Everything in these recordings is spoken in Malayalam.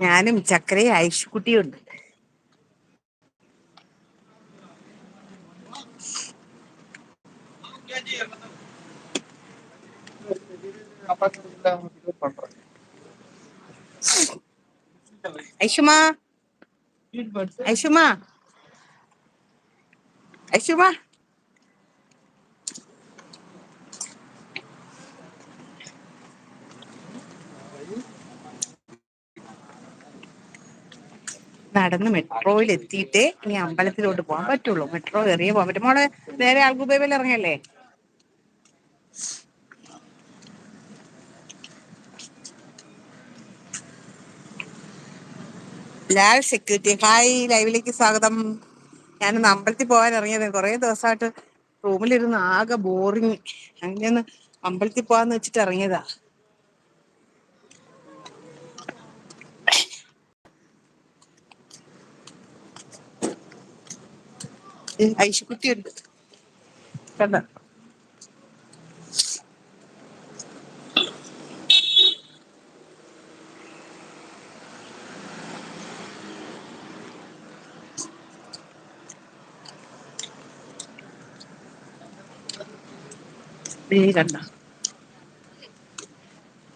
ഞാനും ചക്കരയും ഐഷുക്കുട്ടിയും ഉണ്ട്. ഐഷുമാ ഐഷുമാ ഐഷുമാ നടന്ന് മെട്രോയിൽ എത്തിയിട്ടേ ഇനി അമ്പലത്തിലോട്ട് പോകാൻ പറ്റുള്ളൂ. മെട്രോ കയറിയേ പോകാൻ പറ്റും. മോളെ നേരെ ആൽഗുബേബിൽ ഇറങ്ങിയല്ലേ? ലാൽ സെക്യൂരിറ്റി. ഹായ് ലൈവിലേക്ക് സ്വാഗതം. ഞാനൊന്ന് അമ്പലത്തിൽ പോകാൻ ഇറങ്ങിയത്. കുറെ ദിവസമായിട്ട് റൂമിലിരുന്ന് ആകെ ബോറിങ്. അങ്ങനെ ഒന്ന് അമ്പലത്തിൽ പോകാന്ന് വെച്ചിട്ട് ഇറങ്ങിയതാ. ഏ, ഐഷുക്കുട്ടി ഉണ്ട് കണ്ട?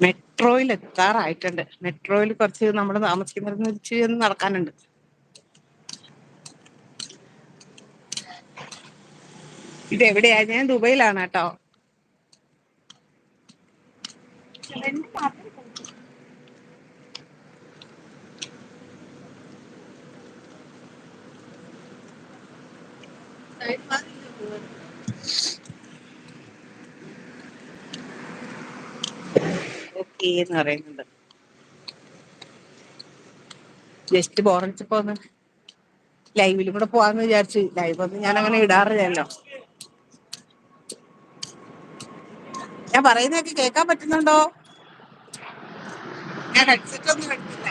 മെട്രോയിൽ എത്താറായിട്ടുണ്ട് മെട്രോയിൽ കുറച്ച് നമ്മൾ ഒന്ന് നടക്കാനുണ്ട്. ഇത് എവിടെയാ ഞാൻ ദുബൈയിലാണ് കേട്ടോ. പറയുന്നുണ്ട്. ജസ്റ്റ് ബോറടിച്ചപ്പോ ഒന്ന് ലൈവിലും കൂടെ പോവാന്ന് വിചാരിച്ചു. ലൈവ് ഞാൻ അങ്ങനെ ഇടാറില്ലല്ലോ. ഞാൻ പറയുന്നതൊക്കെ കേൾക്കാൻ പറ്റുന്നുണ്ടോ? ഞാൻ ഹെഡ്സെറ്റ് ഒന്നും എടുത്തില്ല.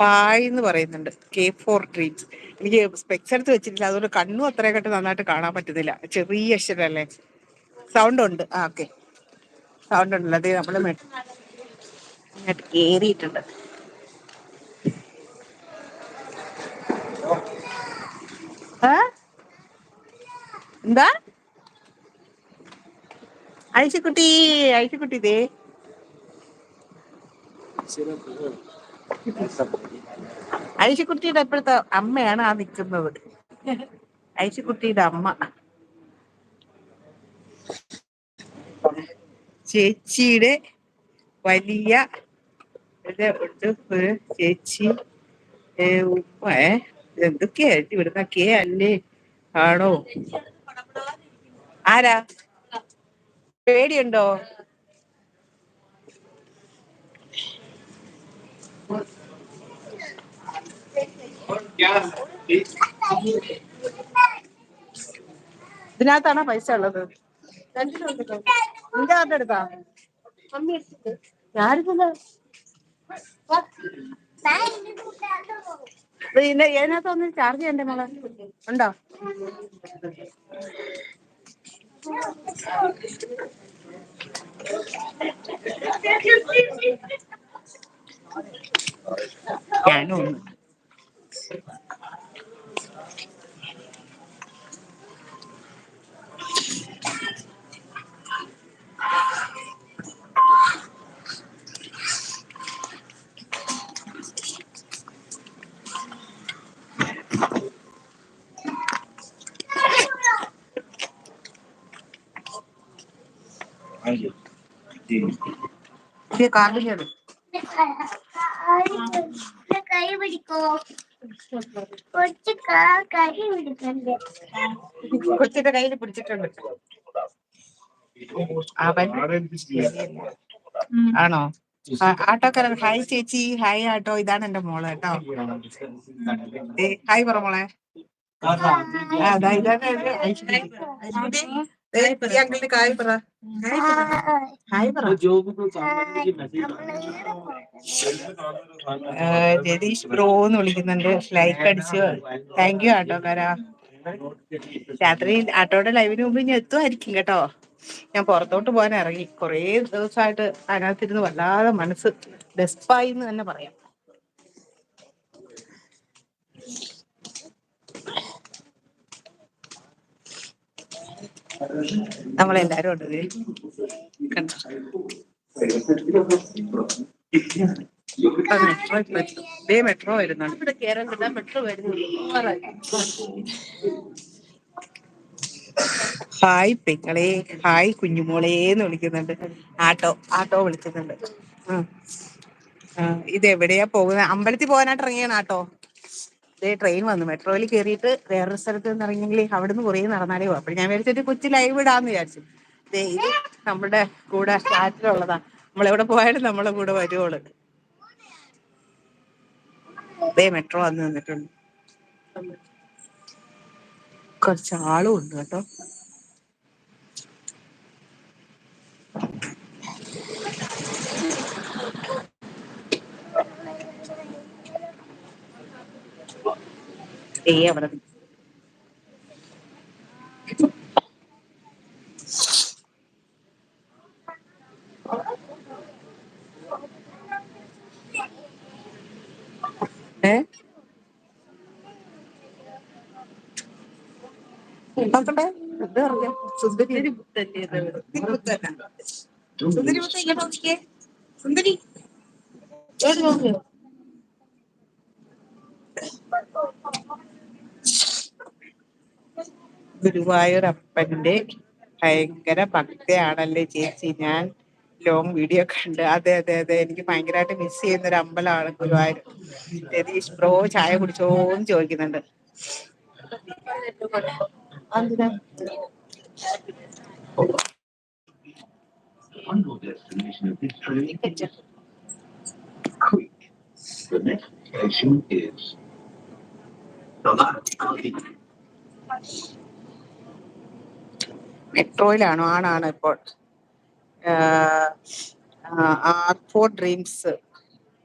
ഹായ് എന്ന് പറയുന്നുണ്ട്. കെ ഫോർ ട്രീറ്റ്സ് എനിക്ക് സ്പെക്സ് എടുത്ത് വെച്ചിട്ടില്ല. അതുകൊണ്ട് കണ്ണും അത്രയൊക്കെ നന്നായിട്ട് കാണാൻ പറ്റുന്നില്ല. ചെറിയ അക്ഷരല്ലേ? സൗണ്ട് ഉണ്ട്. ആ ഓക്കെ സൗണ്ട് ഉണ്ടല്ലോ. അതേ കേറിയിട്ടുണ്ട്. ഏ? എന്താ? ഐശക്കുട്ടി ഐശക്കുട്ടി ഇതേ ഐശക്കുട്ടിയുടെ ഇപ്പോഴത്തെ അമ്മയാണ് ആ നിൽക്കുന്നത് ഐശുക്കുട്ടിയുടെ അമ്മ. ചേച്ചിയുടെ വലിയ ചേച്ചി ഉപ്പ ഉമ്മ ഏ എന്തൊക്കെയാ ഇവിടുന്ന കേ അല്ലേ? ആണോ? ആരാ? പേടിയുണ്ടോ? ഇതിനകത്താണോ പൈസ ഉള്ളത്? നിന്റെ കാർഡ് എടുത്താ? ഒന്ന് ചാർജ് ചെയ്യണ്ടേ മോളെ? ഉണ്ടോ? ഞാനും ഒന്ന് ഇത് കാർഡിന്റെ എടു കൈ പിടിക്കോ കൊച്ചിന്റെ കയ്യിൽ പിടിച്ചിട്ടുണ്ട്. അവൻ ആണോ? ആട്ടോക്കാരൻ ഹായ് ചേച്ചി. ഹായ് ആട്ടോ. ഇതാണ് എന്റെ മോൾ കേട്ടോ. ഏ, ഹായ് പറ മോളെ. ആ, അതാ ഇതാണ് ഐശ്വര്യ. അങ്കിളിന് കായ് പറ. രതീഷ് ബ്രോ എന്ന് വിളിക്കുന്നുണ്ട്. ലൈക്ക് അടിച്ച്. താങ്ക് യു ആട്ടോ കരാ. രാത്രി ആട്ടോയുടെ ലൈവിന് മുമ്പ് ഇനി എത്തുമായിരിക്കും കേട്ടോ. ഞാൻ പുറത്തോട്ട് പോകാൻ ഇറങ്ങി. കുറേ ദിവസമായിട്ട് അതിനകത്തിരുന്ന് വല്ലാതെ മനസ്സ് ഡെസ്പായി എന്ന് തന്നെ പറയാം. നമ്മളെല്ലാരും ഉണ്ട്. കണ്ടോ? മെട്രോ ഇപ്പൊ മെട്രോ വരുന്നുണ്ട്. ഇവിടെ കേരളത്തില മെട്രോ വരുന്നു. ഹായ് പെങ്ങളെ ഹായ് കുഞ്ഞുമോളെ എന്ന് വിളിക്കുന്നുണ്ട്. ആട്ടോ ആട്ടോ വിളിക്കുന്നുണ്ട്. ഇത് എവിടെയാ പോകുന്നത്? അമ്പലത്തിൽ പോകാനായിട്ട് ഇറങ്ങിയാണ് ആട്ടോ? ഇതേ ട്രെയിൻ വന്നു. മെട്രോയിൽ കയറിയിട്ട് വേറൊരു സ്ഥലത്ത് നിന്ന് ഇറങ്ങിയെങ്കിൽ അവിടെ നിന്ന് കുറേ നടന്നാലേ പോകും അപ്പോൾ ഞാൻ വിചാരിച്ചിട്ട് കൊച്ചി ലൈവ് ഇടാന്ന് വിചാരിച്ചു. ദേ ഇത് നമ്മുടെ കൂടെ സ്റ്റാറ്റിലുള്ളതാ നമ്മളെവിടെ പോയാലും നമ്മളെ കൂടെ വരുവോൾ. ദേ മെട്രോ വന്ന് നിന്നിട്ടുണ്ട്. കുറച്ചാളും ഉണ്ട് കേട്ടോ. ദേ അവിടെ. ഏ? നോക്കട്ടെ. സുന്ദരി. സുന്ദരി സുന്ദരി ഇങ്ങോട്ട് നോക്കിയേ. സുന്ദരി ഇങ്ങോട്ട് നോക്ക് ഗുരുവായൂരപ്പന്റെ ഭയങ്കര ഭക്തയാണല്ലേ ചേച്ചി. ഞാൻ ലോങ് വീഡിയോ കണ്ട് അതെ അതെ അതെ എനിക്ക് ഭയങ്കരമായിട്ട് മിസ് ചെയ്യുന്ന ഒരു അമ്പലമാണ് ഗുരുവായൂർ. രതീഷ് ബ്രോ ചായ കുടിച്ചോന്ന് ചോദിക്കുന്നുണ്ട്. Thank you. മെട്രോയിലാണോ ആണാണ് ഇപ്പോൾ. ആർ ഫോർ ഡ്രീംസ്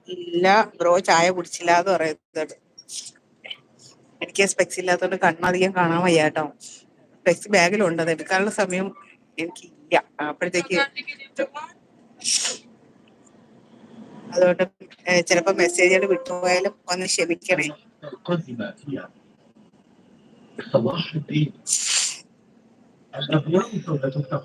ഇല്ല ബ്രോ ചായ കുടിച്ചില്ല എന്ന് പറയുന്നത്. എനിക്ക് സ്പെക്സ് ഇല്ലാത്തതുകൊണ്ട് കണ്ണധികം കാണാൻ വയ്യ കേട്ടോ. സ്പെക്സ് ബാഗിലുണ്ട് അത് എടുക്കാനുള്ള സമയം എനിക്ക് ഇല്ല അപ്പോഴത്തേക്ക് അതുകൊണ്ട് ചിലപ്പോ മെസ്സേജുകൾ വിട്ടുപോയാലും ഒന്ന് ക്ഷമിക്കണേ. Na bioru to według ta